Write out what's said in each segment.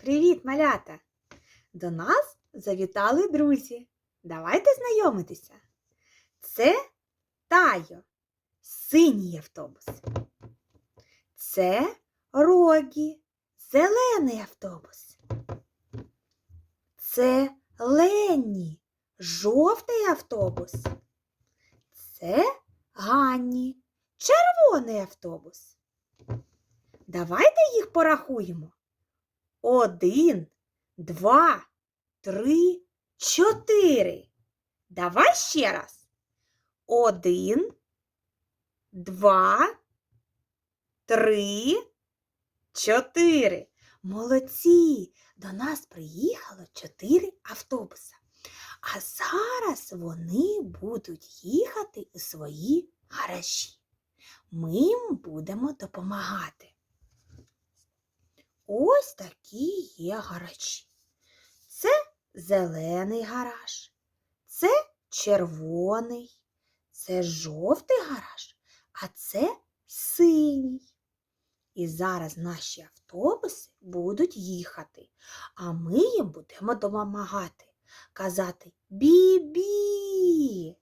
Привіт, малята! До нас завітали друзі. Давайте знайомитися. Це Тайо, синій автобус. Це Рогі, зелений автобус. Це Ленні, жовтий автобус. Це Ганні, червоний автобус. Давайте їх порахуємо. Один, два, три, чотири. Давай ще раз. Один, два, три, чотири. Молодці! До нас приїхало чотири автобуса. А зараз вони будуть їхати у свої гаражі. Ми їм будемо допомагати. Ось такі є гаражі. Це зелений гараж, це червоний, це жовтий гараж, а це синій. І зараз наші автобуси будуть їхати, а ми їм будемо допомагати, казати бі-бі.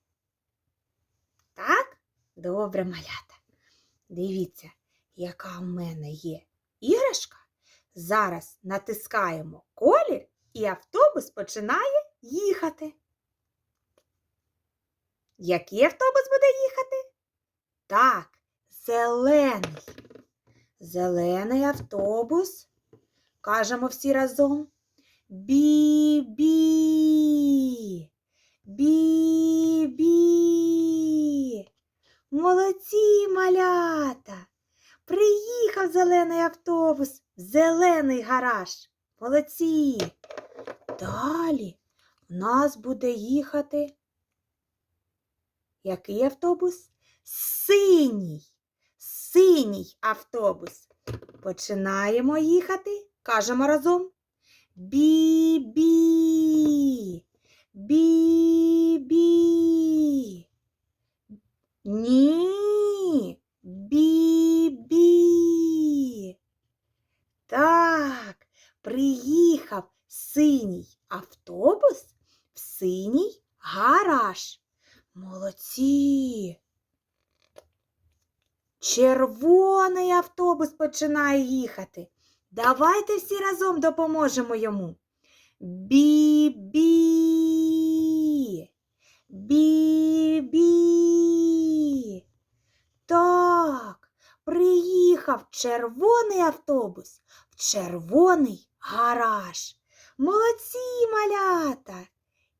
Так? Добре, малята. Дивіться, яка в мене є іграшка. Зараз натискаємо колір, і автобус починає їхати. Який автобус буде їхати? Так, зелений. Зелений автобус. Кажемо всі разом. Бі-бі. Бі-бі. Молодці малята. Приїхав зелений автобус зелений гараж. Молодці. Далі в нас буде їхати. Який автобус? Синій. Синій автобус. Починаємо їхати. Кажемо разом. Бі-бі. Ні. Бі-бі. Так, приїхав синій автобус в синій гараж. Молодці. Червоний автобус починає їхати. Давайте всі разом допоможемо йому. Бі-бі. Бі-бі. Так, приїхав червоний автобус в червоний гараж. Молодці малята.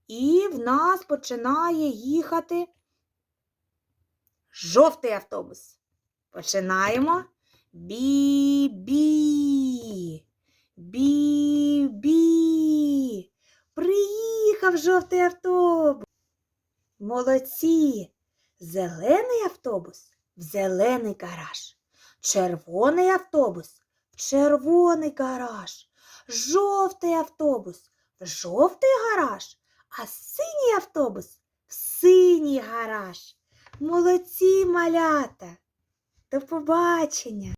І в нас починає їхати жовтий автобус. Починаємо. Бі-бі. Бі-бі. Приїхав жовтий автобус. Молодці. Зелений автобус в зелений гараж. Червоний автобус в червоний гараж. Жовтий автобус в жовтий гараж, а синій автобус в синій гараж. Молодці малята. До побачення!